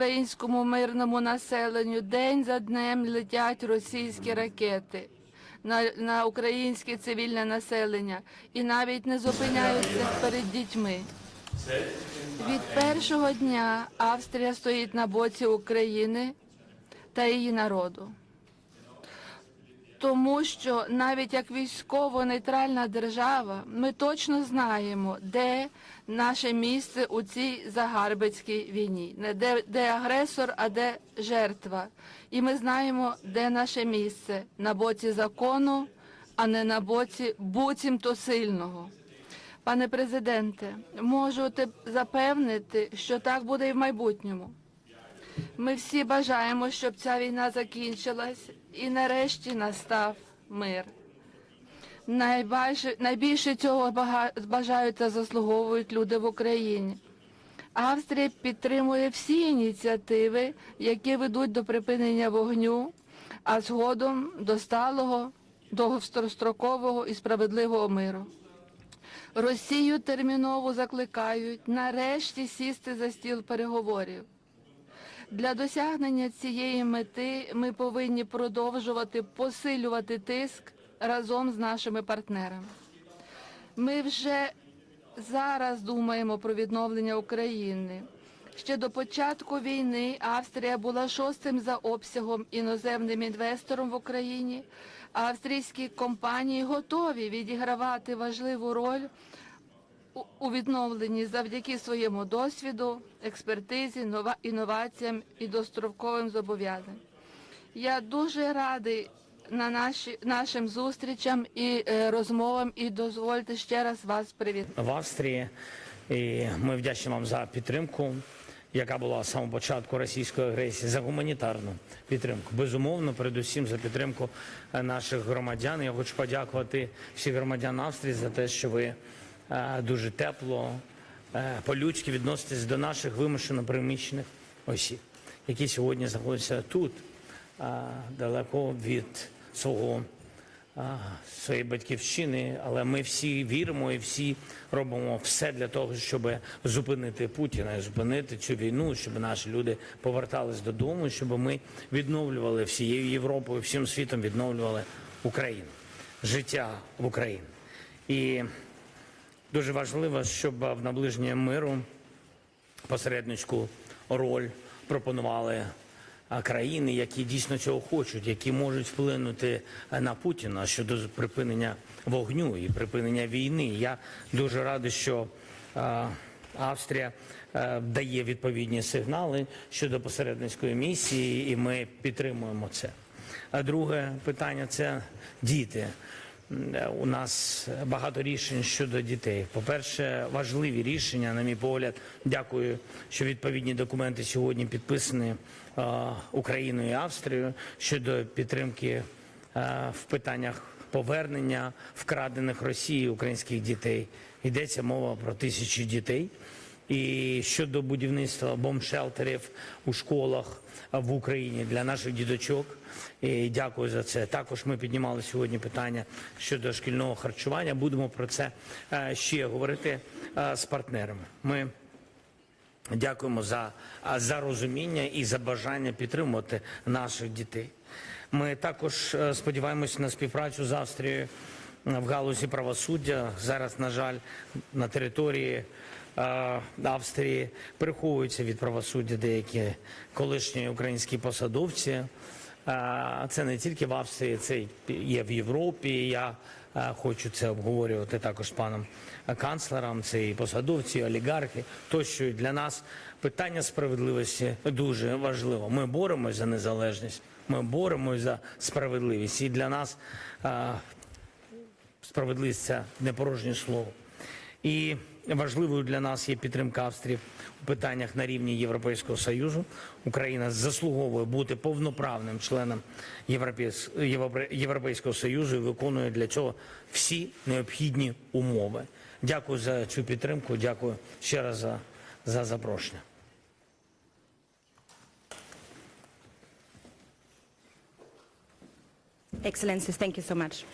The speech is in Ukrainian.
Українському мирному населенню день за днем летять російські ракети на, на українське цивільне населення і навіть не зупиняються перед дітьми. Від першого дня Австрія стоїть на боці України та її народу. Тому що навіть як військово-нейтральна держава, ми точно знаємо, де наше місце у цій загарбницькій війні, не де, де агресор, а де жертва. І ми знаємо, де наше місце на боці закону, а не на боці буцімто сильного. Пане президенте, можу запевнити, що так буде і в майбутньому. Ми всі бажаємо, щоб ця війна закінчилась і нарешті настав мир. Найбільше, найбільше цього бажають та заслуговують люди в Україні. Австрія підтримує всі ініціативи, які ведуть до припинення вогню, а згодом до сталого, довгострокового і справедливого миру. Росію терміново закликають нарешті сісти за стіл переговорів. Для досягнення цієї мети ми повинні продовжувати посилювати тиск разом з нашими партнерами. Ми вже зараз думаємо про відновлення України. Ще до початку війни Австрія була шостим за обсягом іноземним інвестором в Україні. Австрійські компанії готові відігравати важливу роль у- відновленні завдяки своєму досвіду, експертизі, нова- інноваціям і достроковим зобов'язанням. Я дуже радий на наші, нашим зустрічам і е, розмовам, і дозвольте ще раз вас привітати. в Австрії. І ми вдячні вам за підтримку, яка була з самого початку російської агресії, за гуманітарну підтримку. Безумовно, передусім за підтримку е, наших громадян. Я хочу подякувати всіх громадян Австрії за те, що ви дуже тепло, е, по-людськи відноситесь до наших вимушено переміщених осіб, які сьогодні знаходяться тут, е, далеко від свого своєї батьківщини, але ми всі віримо і всі робимо все для того, щоб зупинити Путіна, зупинити цю війну, щоб наші люди повертались додому, щоб ми відновлювали всією Європою, всім світом відновлювали Україну, життя в Україні. І дуже важливо, щоб в наближенні миру посередницьку роль пропонували країни, які дійсно цього хочуть, які можуть вплинути на Путіна щодо припинення вогню і припинення війни. Я дуже радий, що Австрія е, дає відповідні сигнали щодо посередницької місії, і ми підтримуємо це. А друге питання це діти. У нас багато рішень щодо дітей. По-перше, важливі рішення, на мій погляд. Дякую, що відповідні документи сьогодні підписані е, Україною і Австрією щодо підтримки е, в питаннях повернення вкрадених Росією українських дітей. Йдеться мова про тисячі дітей. І щодо будівництва бомбшелтерів у школах в Україні для наших діточок. І дякую за це. Також ми піднімали сьогодні питання щодо шкільного харчування. Будемо про це е, ще говорити е, з партнерами. Ми Дякуємо за, за розуміння і за бажання підтримувати наших дітей. Ми також е, сподіваємося на співпрацю з Австрією е, в галузі правосуддя. Зараз, на жаль, на території е, Австрії приховуються від правосуддя деякі колишні українські посадовці. Е, Це не тільки в Австрії, це є в Європі. Я е, хочу це обговорювати також з паном канцлером. Це і посадовці, і олігархи. Тощо для нас питання справедливості дуже важливо. Ми боремось за незалежність, ми боремось за справедливість. І для нас справедливість це не порожнє слово. І важливою для нас є підтримка Австрії у питаннях на рівні Європейського Союзу. Україна заслуговує бути повноправним членом Європейського Союзу і виконує для цього всі необхідні умови. Дякую за цю підтримку. Дякую ще раз за, за запрошення. Excellencies, thank you so much.